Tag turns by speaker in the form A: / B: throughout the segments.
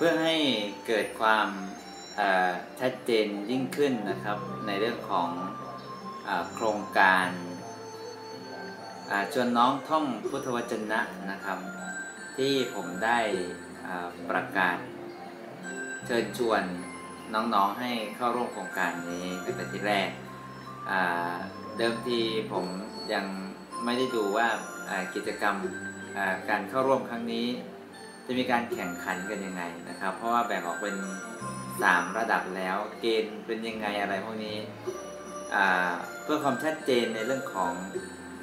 A: เพื่อให้เกิดความชัดเจนยิ่งขึ้นนะครับในเรื่องของอโครงการชวนน้องท่องพุทธวจนะนะครับ ที่ผมได้ประกาศ เชิญชวนน้องๆให้เข้าร่วมโครงการนี้ตั้งแต่ที่แรก เดิมทีผมยังไม่ได้ดูว่ากิจกรรมการเข้าร่วมครั้งนี้ จะมีการแข่งขันกันยังไงนะครับ เพราะว่าแบ่งออกเป็น 3 ระดับแล้ว เกณฑ์เป็นยังไงอะไรพวกนี้เพื่อความชัดเจนในเรื่องของ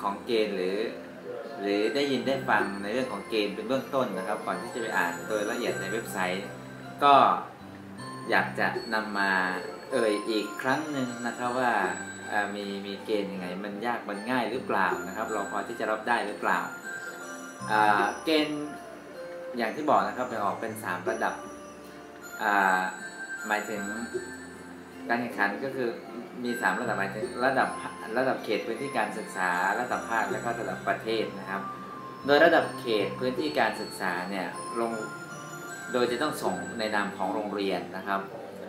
A: ของเกณฑ์หรือ หรือได้ยินได้ฟังในเรื่องของเกณฑ์เป็นเบื้องต้นนะครับ ก่อนที่จะไปอ่านโดยละเอียดในเว็บไซต์ ก็อยากจะนำมาเอ่ยอีกครั้งหนึ่งนะครับว่ามีมีเกณฑ์ยังไง มันยากมันง่ายหรือเปล่านะครับ เราพอที่จะรับได้หรือเปล่าเกณฑ์ อย่างที่บอกนะครับแบ่งออกเป็น 3 ระดับ หมายถึงการแข่งขันก็คือมี 3 ระดับหมายถึงระดับระดับเขตพื้นที่การศึกษา ระดับภาคและก็ระดับประเทศนะครับ โดยระดับเขตพื้นที่การศึกษาเนี่ยลงโดยจะต้องส่งในนามของโรงเรียนนะครับ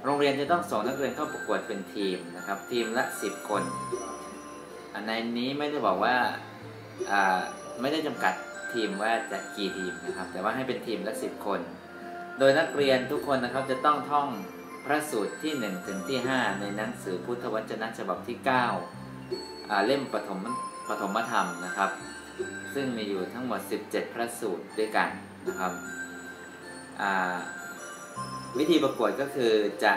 A: โรงเรียนจะต้องส่งนักเรียนเข้าประกวดเป็นทีมนะครับ ทีมละ 10 คนในนี้ไม่ได้บอกว่าไม่ได้จำกัด ทีมว่าจะกี่ทีมนะครับ แต่ว่าให้เป็นทีมละ10คน โดยนักเรียนทุกคนนะครับจะต้องท่องพระสูตรที่1ถึงที่ 5 ในหนังสือพุทธวจนะฉบับที่9เล่มปฐมปฐมธรรมนะครับ ซึ่งมีอยู่ทั้งหมด 17 พระสูตรด้วยกันนะครับวิธีประกวดก็คือจะ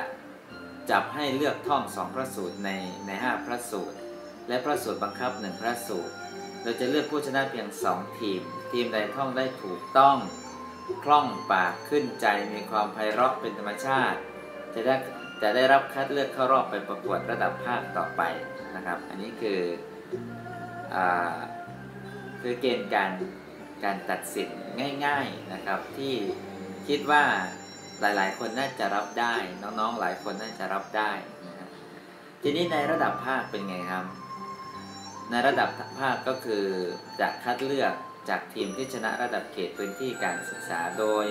A: จับให้เลือกท่องสองพระสูตรในในห้าพระสูตร และพระสูตรบังคับหนึ่งพระสูตร เราจะเลือกผู้ชนะเพียงสองทีม ทีมใดท่องได้ถูกต้อง คล่องปากขึ้นใจมีความไพเราะเป็นธรรมชาติ จะได้จะได้รับคัดเลือกเข้ารอบไปประกวดระดับภาคต่อไปนะครับ อันนี้คืออคือเกณฑ์การการตัดสินง่าย ๆนะครับ ที่คิดว่าหลายๆ คนน่าจะรับได้ น้องๆหลายคนน่าจะรับได้นะครับทีนี้ในระดับภาคเป็นไงครับ ในระดับภาคก็คือจะคัดเลือกจากทีมที่ชนะระดับเขตพื้นที่การศึกษาโดย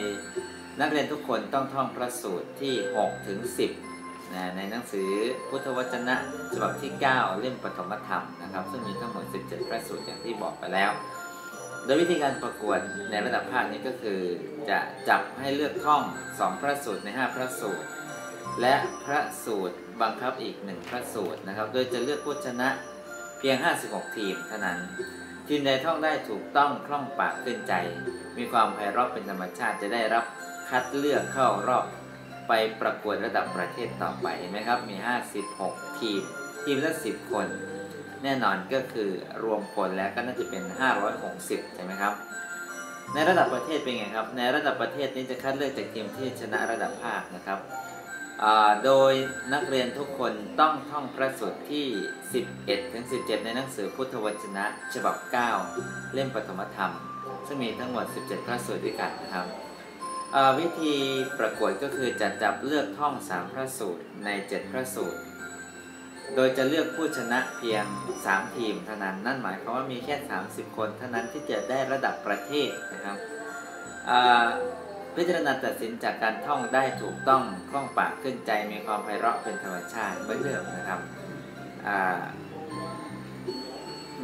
A: นักเรียนทุกคนต้องท่องพระสูตรที่ 6 ถึง 10นะในหนังสือพุทธวจนะฉบับที่ 9 เล่มปฐมธรรมนะครับ ซึ่งมีทั้งหมด 17 พระสูตรอย่างที่บอกไปแล้ว โดยวิธีการประกวดในระดับภาคนี้ก็คือจะจับให้เลือกท่อง 2 พระสูตรใน 5 พระสูตร และพระสูตรบังคับอีก 1 พระสูตรนะครับ โดยจะเลือกผู้ชนะ เพียง 56 ทีมเท่านั้น ทีมใดท่องได้ถูกต้องคล่องปากขึ้นใจ มีความไพเราะเป็นธรรมชาติจะได้รับคัดเลือกเข้ารอบไปประกวดระดับประเทศต่อไปเห็นไหมครับมี 56 ทีม ทีมละ 10 คน แน่นอนก็คือรวมผลแล้วก็น่าจะเป็น 560 ใช่ไหมครับ ในระดับประเทศเป็นไงครับ ในระดับประเทศนี้จะคัดเลือกจากทีมที่ชนะระดับภาคนะครับ โดยนักเรียนทุกคนต้องท่องพระสูตรที่ 11 ถึง 17 ในหนังสือพุทธวจนะ ฉบับ 9 เล่มปฐมธรรม ซึ่งมีทั้งหมด 17 พระสูตรด้วยกันนะครับวิธีประกวดก็คือจะจับเลือกท่อง 3 พระสูตรใน 7 พระสูตร โดยจะเลือกผู้ชนะเพียง 3 ทีมเท่านั้น นั่นหมายความว่ามีแค่ 30 คนเท่านั้นที่จะได้ระดับประเทศนะครับ พิจารณาตัดสินจากการท่องได้ถูกต้องคล่องปากขึ้นใจมีความไพเราะเป็นธรรมชาติเหมือนเดิมนะครับ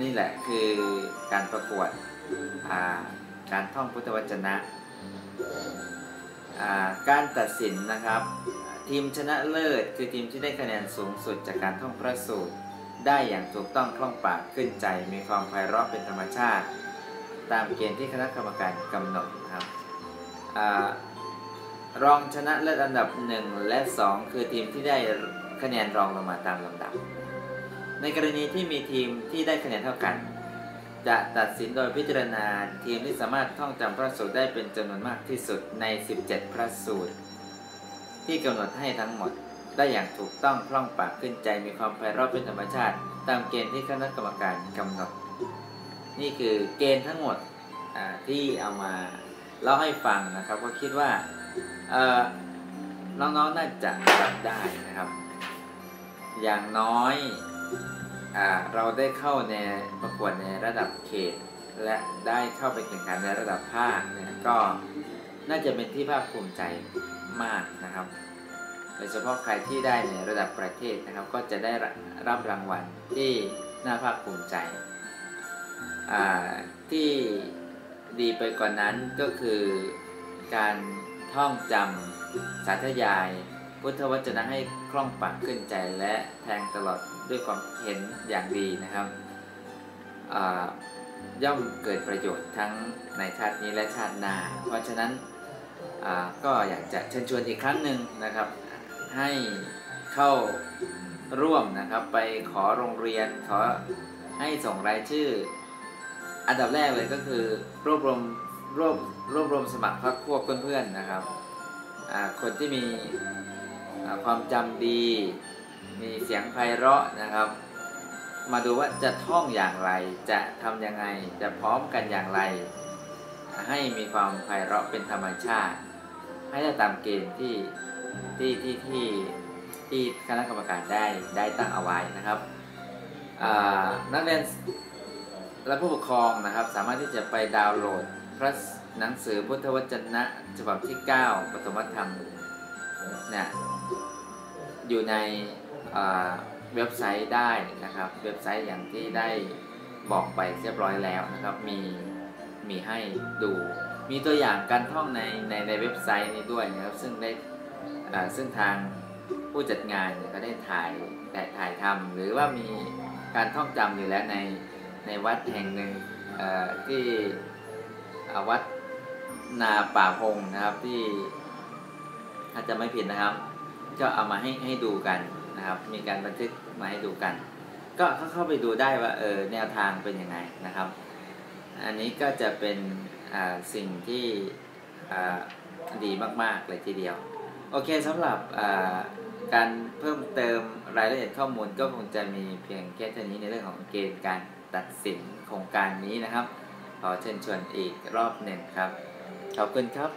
A: นี่แหละคือการประกวดการท่องพุทธวจนะการตัดสินนะครับ ทีมชนะเลิศคือทีมที่ได้คะแนนสูงสุดจากการท่องพระสูตรได้อย่างถูกต้องคล่องปากขึ้นใจมีความไพเราะเป็นธรรมชาติ ตามเกณฑ์ที่คณะกรรมการกำหนดครับ รองชนะเลิศอันดับ 1 และ 2 คือทีมที่ได้คะแนนรองลงมาตามลำดับ ในกรณีที่มีทีมที่ได้คะแนนเท่ากัน จะตัดสินโดยพิจารณาทีมที่สามารถท่องจำพระสูตรได้เป็นจำนวนมากที่สุดใน 17 พระสูตร ที่กำหนดให้ทั้งหมดได้อย่างถูกต้องคล่องปากขึ้นใจมีความไพเราะเป็นธรรมชาติ ตามเกณฑ์ที่คณะกรรมการกำหนด นี่คือเกณฑ์ทั้งหมดที่เอามา เล่าให้ฟังนะครับ ก็คิดว่าน้องๆน่าจะรับได้นะครับ อย่างน้อยอเราได้เข้าในประกวดในระดับเขต และได้เข้าไปแข่งขันในระดับภาคเนี่ยก็น่าจะเป็นที่ภาคภูมิใจมากนะครับโดยเฉพาะใครที่ได้ในระดับประเทศนะครับ ก็จะได้รับรางวัลที่น่าภาคภูมิใจที่ ดีไปกว่านนั้นก็คือการท่องจำสาธยาย พุทธวจนะให้คล่องปากขึ้นใจและแทงตลอดด้วยความเห็นอย่างดีนะครับย่อมเกิดประโยชน์ทั้งในชาตินี้และชาติหน้า เพราะฉะนั้นก็อยากจะเชิญชวนอีกครั้งหนึ่งนะครับ ให้เข้าร่วมนะครับไปขอโรงเรียนขอให้ส่งรายชื่อ อันดับแรกเลยก็คือรวบรวมรวบรวบรวมสมัครพรรคพวกเพื่อนๆนะครับ คนที่มีความจำดี มีเสียงไพเราะนะครับ มาดูว่าจะท่องอย่างไร จะทำยังไง จะพร้อมกันอย่างไร ให้มีความไพเราะเป็นธรรมชาติ ให้ได้ตามเกณฑ์ที่ที่ที่ที่ที่คณะกรรมการได้ได้ตั้งเอาไว้นะครับนักเรียน และผู้ปกครองนะครับสามารถที่จะไปดาวน์โหลดพระหนังสือพุทธวจนะฉบับที่ 9ปฐมธรรมเนี่ยอยู่ในเว็บไซต์ได้นะครับ เว็บไซต์อย่างที่ได้บอกไปเรียบร้อยแล้วนะครับ มีมีให้ดู มีตัวอย่างการท่องในในในเว็บไซต์นี้ด้วยนะครับ ซึ่งได้ซึ่งทางผู้จัดงานก็ได้ถ่ายแต่ถ่ายทำหรือว่ามีการท่องจำอยู่แล้วใน ในวัดแห่งหนึ่งที่วัดนาป่าพงนะครับที่อาจจะไม่ผิดนะครับ ก็เอามาให้ให้ดูกันนะครับ มีการบันทึกมาให้ดูกัน ก็เข้าไปดูได้ว่าเออแนวทางเป็นยังไงนะครับ อันนี้ก็จะเป็นสิ่งที่ดีมากๆเลยทีเดียว โอเคสำหรับการเพิ่มเติมรายละเอียดข้อมูลก็คงจะมีเพียงแค่เท่านี้ในเรื่องของเกณฑ์การ ตัดสินโครงการนี้นะครับ ขอเชิญชวนอีกรอบหนึ่งครับ ขอบคุณครับ